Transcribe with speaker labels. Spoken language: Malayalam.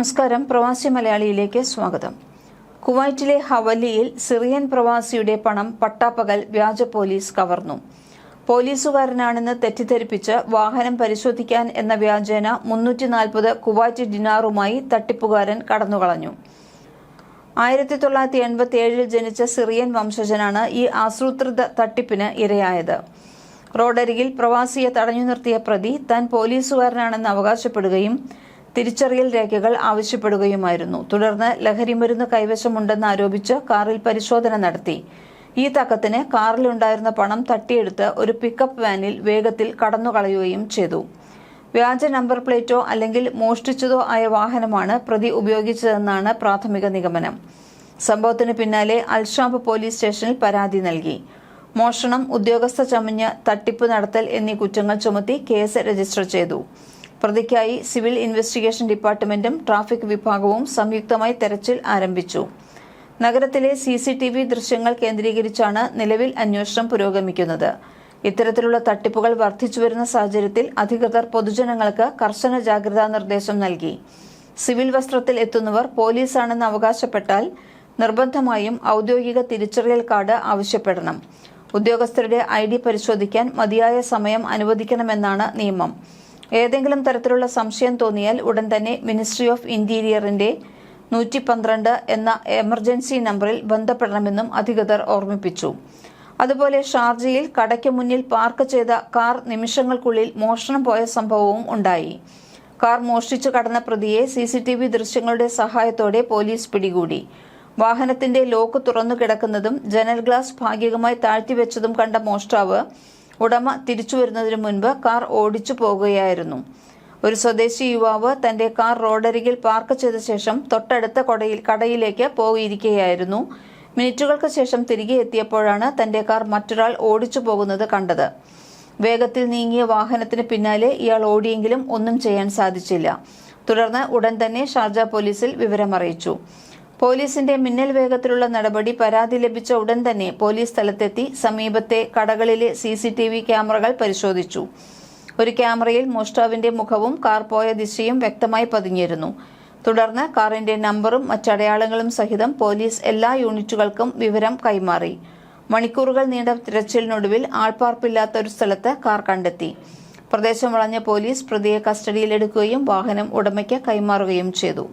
Speaker 1: നമസ്കാരം. പ്രവാസി മലയാളിയിലേക്ക് സ്വാഗതം. കുവൈറ്റിലെ ഹവലിയിൽ സിറിയൻ പ്രവാസിയുടെ പണം പട്ടാപ്പകൽ വ്യാജ പോലീസ് കവർന്നു. പോലീസുകാരനാണെന്ന് തെറ്റിദ്ധരിപ്പിച്ച് വാഹനം പരിശോധിക്കാൻ എന്ന വ്യാജേന മുന്നൂറ്റി നാൽപ്പത് കുവൈറ്റ് ഡിനാറുമായി തട്ടിപ്പുകാരൻ കടന്നുകളഞ്ഞു. ആയിരത്തി തൊള്ളായിരത്തി എൺപത്തി ഏഴിൽ ജനിച്ച സിറിയൻ വംശജനാണ് ഈ ആസൂത്രിത തട്ടിപ്പിന് ഇരയായത്. റോഡരികിൽ പ്രവാസിയെ തടഞ്ഞു നിർത്തിയ പ്രതി താൻ പോലീസുകാരനാണെന്ന് അവകാശപ്പെടുകയും തിരിച്ചറിയൽ രേഖകൾ ആവശ്യപ്പെടുകയുമായിരുന്നു. തുടർന്ന് ലഹരിമരുന്ന് കൈവശമുണ്ടെന്ന് ആരോപിച്ച് കാറിൽ പരിശോധന നടത്തി. ഈ തക്കത്തിന് കാറിലുണ്ടായിരുന്ന പണം തട്ടിയെടുത്ത് ഒരു പിക്കപ്പ് വാനിൽ വേഗത്തിൽ കടന്നുകളയുകയും ചെയ്തു. വ്യാജ നമ്പർ പ്ലേറ്റോ അല്ലെങ്കിൽ മോഷ്ടിച്ചതോ ആയ വാഹനമാണ് പ്രതി ഉപയോഗിച്ചതെന്നാണ് പ്രാഥമിക നിഗമനം. സംഭവത്തിന് പിന്നാലെ അൽഷാബ് പോലീസ് സ്റ്റേഷനിൽ പരാതി നൽകി. മോഷണം ഉദ്യോഗസ്ഥ ചമഞ്ഞ് തട്ടിപ്പ് നടത്തൽ എന്നീ കുറ്റങ്ങൾ ചുമത്തി കേസ് രജിസ്റ്റർ ചെയ്തു. പ്രതിക്കായി സിവിൽ ഇൻവെസ്റ്റിഗേഷൻ ഡിപ്പാർട്ട്മെന്റും ട്രാഫിക് വിഭാഗവും സംയുക്തമായി തെരച്ചിൽ ആരംഭിച്ചു. നഗരത്തിലെ സി സി ടി വി ദൃശ്യങ്ങൾ കേന്ദ്രീകരിച്ചാണ് നിലവിൽ അന്വേഷണം പുരോഗമിക്കുന്നത്. ഇത്തരത്തിലുള്ള തട്ടിപ്പുകൾ വർദ്ധിച്ചുവരുന്ന സാഹചര്യത്തിൽ അധികൃതർ പൊതുജനങ്ങൾക്ക് കർശന ജാഗ്രതാ നിർദ്ദേശം നൽകി. സിവിൽ വസ്ത്രത്തിൽ എത്തുന്നവർ പോലീസാണെന്ന് അവകാശപ്പെട്ടാൽ നിർബന്ധമായും ഔദ്യോഗിക തിരിച്ചറിയൽ കാർഡ് ആവശ്യപ്പെടണം. ഉദ്യോഗസ്ഥരുടെ ഐ പരിശോധിക്കാൻ മതിയായ സമയം അനുവദിക്കണമെന്നാണ് നിയമം. ഏതെങ്കിലും തരത്തിലുള്ള സംശയം തോന്നിയാൽ ഉടൻ തന്നെ മിനിസ്ട്രി ഓഫ് ഇന്റീരിയറിന്റെ നൂറ്റി പന്ത്രണ്ട് എന്ന എമർജൻസി നമ്പറിൽ ബന്ധപ്പെടണമെന്നും അധികൃതർ ഓർമ്മിപ്പിച്ചു. അതുപോലെ ഷാർജയിൽ കടയ്ക്ക് മുന്നിൽ പാർക്ക് ചെയ്ത കാർ നിമിഷങ്ങൾക്കുള്ളിൽ മോഷണം പോയ സംഭവവും ഉണ്ടായി. കാർ മോഷ്ടിച്ചു കടന്ന പ്രതിയെ സി സി ടി വി ദൃശ്യങ്ങളുടെ സഹായത്തോടെ പോലീസ് പിടികൂടി. വാഹനത്തിന്റെ ലോക്ക് തുറന്നു കിടക്കുന്നതും ജനൽ ഗ്ലാസ് ഭാഗികമായി താഴ്ത്തിവെച്ചതും കണ്ട മോഷ്ടാവ് ഉടമ തിരിച്ചു വരുന്നതിന് മുൻപ് കാർ ഓടിച്ചു പോകുകയായിരുന്നു. ഒരു സ്വദേശി യുവാവ് തന്റെ കാർ റോഡരികിൽ പാർക്ക് ചെയ്ത ശേഷം തൊട്ടടുത്ത കൊടയിൽ കടയിലേക്ക് പോയിരിക്കുകയായിരുന്നു. മിനിറ്റുകൾക്ക് ശേഷം തിരികെ എത്തിയപ്പോഴാണ് തന്റെ കാർ മറ്റൊരാൾ ഓടിച്ചു പോകുന്നത് കണ്ടത്. വേഗത്തിൽ നീങ്ങിയ വാഹനത്തിന് പിന്നാലെ ഇയാൾ ഓടിയെങ്കിലും ഒന്നും ചെയ്യാൻ സാധിച്ചില്ല. തുടർന്ന് ഉടൻ തന്നെ ഷാർജ പോലീസിൽ വിവരമറിയിച്ചു. പോലീസിന്റെ മിന്നൽ വേഗത്തിലുള്ള നടപടി പരാതി ലഭിച്ച ഉടൻ തന്നെ പോലീസ് സ്ഥലത്തെത്തി സമീപത്തെ കടകളിലെ സി സി ടി വി ക്യാമറകൾ പരിശോധിച്ചു. ഒരു ക്യാമറയിൽ മോഷ്ടാവിന്റെ മുഖവും കാർ പോയ ദിശയും വ്യക്തമായി പതിഞ്ഞിരുന്നു. തുടർന്ന് കാറിന്റെ നമ്പറും മറ്റടയാളങ്ങളും സഹിതം പോലീസ് എല്ലാ യൂണിറ്റുകൾക്കും വിവരം കൈമാറി. മണിക്കൂറുകൾ നീണ്ട തിരച്ചിലിനൊടുവിൽ ആൾപ്പാർപ്പില്ലാത്ത ഒരു സ്ഥലത്ത് കാർ കണ്ടെത്തി. പ്രദേശം വളഞ്ഞ പോലീസ് പ്രതിയെ കസ്റ്റഡിയിലെടുക്കുകയും വാഹനം ഉടമയ്ക്ക് കൈമാറുകയും ചെയ്തു.